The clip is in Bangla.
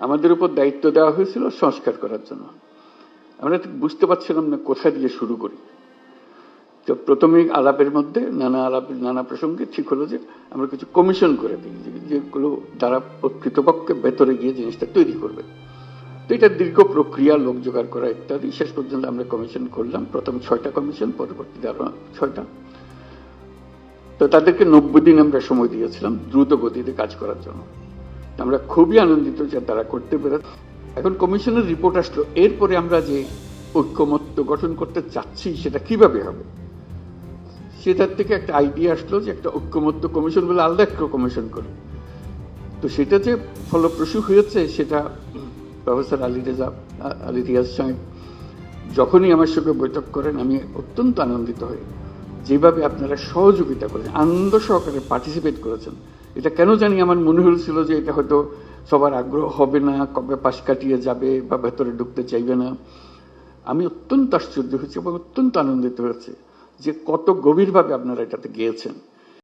আমাদের উপর দায়িত্ব দেওয়া হয়েছিল সংস্কার করার জন্য। আমরা বুঝতে পারছিলাম না কোথা দিয়ে শুরু করি। তো প্রথমে আলাপের মধ্যে নানা আলাপ, নানা প্রসঙ্গে ঠিক হলো যে আমরা কিছু কমিশন করে দিই যেগুলো তারা কৃতপক্ষে ভেতরে গিয়ে জিনিসটা তৈরি করবে। তো এটা দীর্ঘ প্রক্রিয়া, লোক জোগাড় করা ইত্যাদি। শেষ পর্যন্ত আমরা কমিশন করলাম। প্রথম ছয়টা কমিশন পরবর্তীতে আরও ছয়টা। তো তাদেরকে নব্বই দিন আমরা সময় দিয়েছিলাম দ্রুত গতিতে কাজ করার জন্য। আমরা খুবই আনন্দিত যে তারা করতে পেরে এখন কমিশনের রিপোর্ট আসলো, এরপরে আমরা যে ঐক্যমত্য গঠন করতে চাচ্ছি, সেটা কীভাবে হবে? সেটার থেকে একটা আইডিয়া আসলো যে একটা ঐক্যমত্য কমিশন বলে আলাদা একটা কমিশন করে তো সেটা যে ফলপ্রসূ হয়েছে, সেটা প্রফেসর আলী রেজা, আলী রিয়াজ সাহেব যখনই আমার সঙ্গে বৈঠক করেন, আমি অত্যন্ত আনন্দিত হই। যেভাবে আপনারা সহযোগিতা করেছেন, আনন্দ সহকারে পার্টিসিপেট করেছেন এটা কেন জানি আমার মনে হয়েছিল যে এটা হয়তো সবার আগ্রহ হবে না, কবে পাশ কাটিয়ে যাবে বা ভেতরে ঢুকতে চাইবে না। আমি অত্যন্ত আশ্চর্য হয়েছি এবং অত্যন্ত আনন্দিত হয়েছে যে কত গভীরভাবে আপনারা এটাতে গিয়েছেন।